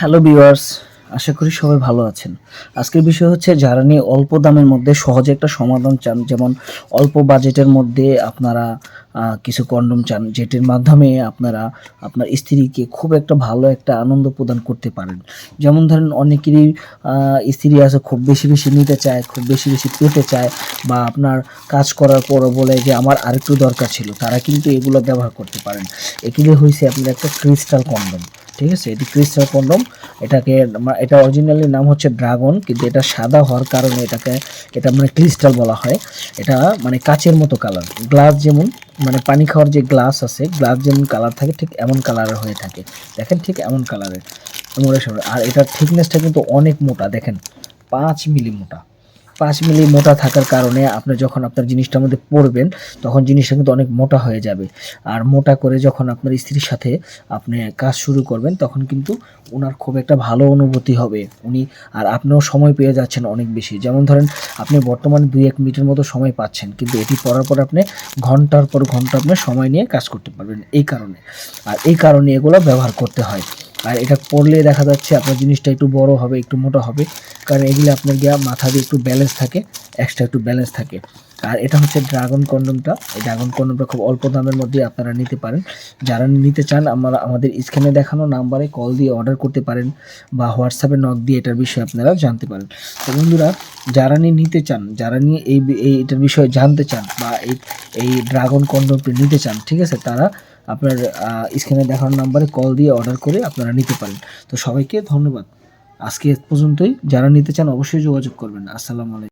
Hello viewers আশা করি সবাই ভালো আছেন। আজকের বিষয় হচ্ছে, যারা নিয়ে অল্প দামের মধ্যে সহজে একটা সমাধান চান, যেমন অল্প বাজেটের মধ্যে আপনারা কিছু কন্ডম চান, যেটির মাধ্যমে আপনারা, আপনার স্ত্রীকে খুব একটা ভালো একটা আনন্দ প্রদান করতে পারেন। যেমন ধরেন, অনেকেরই স্ত্রী আছে, খুব বেশি বেশি নিতে চায়, খুব বেশি বেশি পেতে চায়, বা আপনার কাজ করার পর বলে যে, আমার আরেকটু দরকার ছিল। তারা কিন্তু এগুলো ব্যবহার করতে পারেন। এগুলো হয়েছে আপনার একটা ক্রিস্টাল কন্ডম ঠিক আছে? এটি ক্রিস্টাল কন্ডম। এটাকে এটা অরিজিনালি নাম হচ্ছে ড্রাগন, কিন্তু এটা সাদা হওয়ার কারণে এটাকে, এটা মানে ক্রিস্টাল বলা হয়। এটা মানে কাচের মতো কালার গ্লাস যেমন মানে পানি খাওয়ার যে গ্লাস আছে গ্লাস যেমন কালার থাকে, ঠিক এমন কালারের হয়ে থাকে। দেখেন ঠিক এমন কালারের এসব- আর এটার থিকনেসটা কিন্তু অনেক মোটা, দেখেন। পাঁচ মিলি মোটা। পাঁচ মিলি মোটা থাকার কারণে আপনি যখন আপনার জিনিসটার মধ্যে পড়বেন, তখন জিনিসটা কিন্তু অনেক মোটা হয়ে যাবে। আর মোটা করে যখন আপনার স্ত্রীর সাথে আপনি কাজ শুরু করবেন, তখন কিন্তু ওনার খুব একটা ভালো অনুভূতি হবে। উনি আর আপনিও সময় পেয়ে যাচ্ছেন অনেক বেশি। যেমন ধরেন, আপনি বর্তমানে দুই এক মিনিটের মতো সময় পাচ্ছেন, কিন্তু এটি পড়ার পর আপনি ঘণ্টার পর ঘণ্টা আপনি সময় নিয়ে কাজ করতে পারবেন। এই কারণে। আর এই কারণে এগুলো ব্যবহার করতে হয়। আর এটা পড়লে দেখা যাচ্ছে আপনার জিনিসটা একটু বড় হবে, একটু মোটা হবে। কারণ এগুলো আপনার গিয়া মাথা দিয়ে একটু ব্যালেন্স থাকে এক্সট্রা একটু ব্যালেন্স থাকে। আর এটা হচ্ছে ড্রাগন কন্ডমটা। এই ড্রাগন কন্ডমটা খুব অল্প দামের মধ্যে আপনারা নিতে পারেন। যারা নিতে চান, আমরা, আমাদের স্ক্রিনে দেখানো নাম্বারে কল দিয়ে অর্ডার করতে পারেন বা হোয়াটসঅ্যাপে নক দিয়ে এটার বিষয়ে আপনারা জানতে পারেন। তো বন্ধুরা, যারা নিয়ে নিতে চান, যারা নিয়ে এই এটার বিষয়ে জানতে চান বা এই এই ড্রাগন কন্ডমটি নিতে চান, ঠিক আছে? তারা আপনার স্ক্রিনে দেখানো নাম্বারে কল দিয়ে অর্ডার করে আপনারা নিতে পারেন। তো সবাইকে ধন্যবাদ। আজকে পর্যন্তই। যারা নিতে চান, অবশ্যই যোগাযোগ করবেন। আসসালামু আলাইকুম।